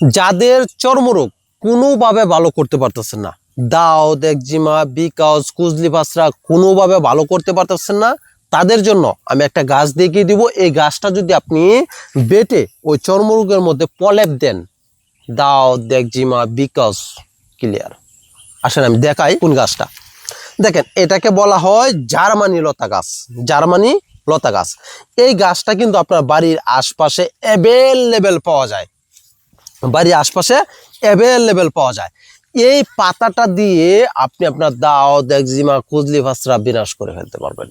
যাদের চর্মরোগ কোনোভাবে ভালো করতে পারতেছেন না। দাউদ একজিমা বিকাউজ কুজলি পাসরা কোনোভাবে ভালো করতে পারতেছেন না। তাদের জন্য আমি একটা গাছ দেখিয়ে দিব। এই গাছটা যদি আপনি বেটে ওই চর্মরোগের মধ্যে পলেপ দেন দাউদ একজিমা বিকাউজ ক্লিয়ার আসেন, আমি দেখাই কোন গাছটা। দেখেন, এটাকে বলা হয় জার্মানি লতা গাছ, জার্মানি লতা গাছ। এই গাছটা কিন্তু আপনার বাড়ির আশপাশে অ্যাভেলেবেল পাওয়া যায়। বাড়ির আশপাশে অ্যাভেলেবেল পাওয়া যায়। এই পাতাটা দিয়ে আপনি আপনার দাও একজিমা কুজলি ফাসরা বিনাশ করে ফেলতে পারবেন।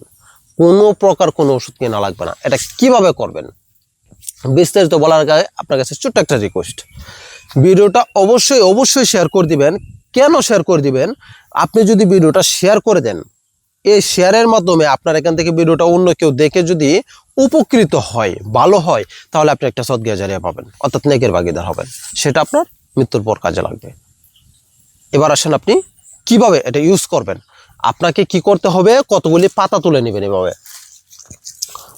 কোনো প্রকার কোনো ওষুধ কেনা লাগবে না। এটা কীভাবে করবেন? বিস্তারিত বলার আগে আপনার কাছে ছোট্ট একটা রিকোয়েস্ট ভিডিওটা অবশ্যই অবশ্যই শেয়ার করে দিবেন। কেন শেয়ার করে দিবেন? আপনি যদি ভিডিওটা শেয়ার করে দেন এই শেয়ারের মাধ্যমে আপনার এখান থেকে ভিডিওটা অন্য কেউ দেখে যদি উপকৃত হয়, ভালো হয়, তাহলে আপনি একটা সদ্গা জারিয়া পাবেন। অর্থাৎ নেকের ভাগিদার হবেন। সেটা আপনার মৃত্যুর পর কাজে লাগবে। এবার আসেন আপনি, কীভাবে এটা ইউজ করবেন? আপনাকে কি করতে হবে? কতগুলি পাতা তুলে নেবেন এভাবে।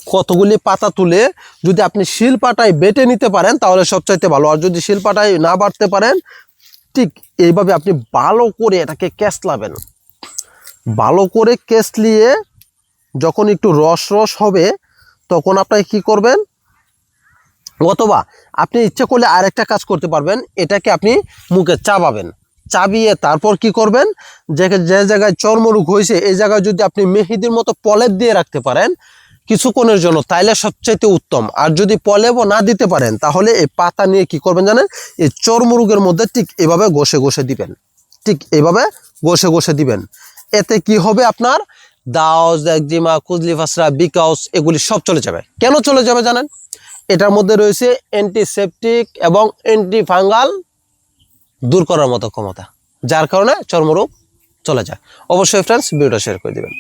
কতগুলি পাতা তুলে যদি আপনি শিলপাটায় বেটে নিতে পারেন, তাহলে সবচাইতে ভালো। আর যদি শিলপাটায় না বাড়তে পারেন, ঠিক এইভাবে আপনি ভালো করে এটাকে ক্যাসলাবেন ভালো করে কেসলিয়ে যখন একটু রস রস হবে, তখন আপনাকে কি করবেন? অথবা আপনি ইচ্ছে করলে আরেকটা কাজ করতে পারবেন, এটাকে আপনি মুখে চাবাবেন। চাবিয়ে তারপর কি করবেন? যে যে জায়গায় চর্মরোগ হয়েছে, এই জায়গায় যদি আপনি মেহেদির মতো পলেপ দিয়ে রাখতে পারেন, কিছুক্ষণের জন্য, তাইলে সবচাইতে উত্তম। আর যদি পলেবও না দিতে পারেন, তাহলে এই পাতা নিয়ে কি করবেন জানেন? এই চর্মরোগের মধ্যে ঠিক এভাবে ঘষে ঘষে দিবেন। ঠিক এভাবে ঘষে ঘষে দিবেন। এতে কি হবে আপনার? দাওস একজিমা কুজলি ফাসরা বিকাউস এগুলি সব চলে যাবে। কেন চলে যাবে জানেন? এটার মধ্যে রয়েছে অ্যান্টিসেপটিক এবং অ্যান্টি ফাঙ্গাল দূর করার মতো ক্ষমতা, যার কারণে চর্মরোগ চলে যায়। অবশ্যই ফ্রেন্ডস ভিডিওটা শেয়ার করে দিবেন।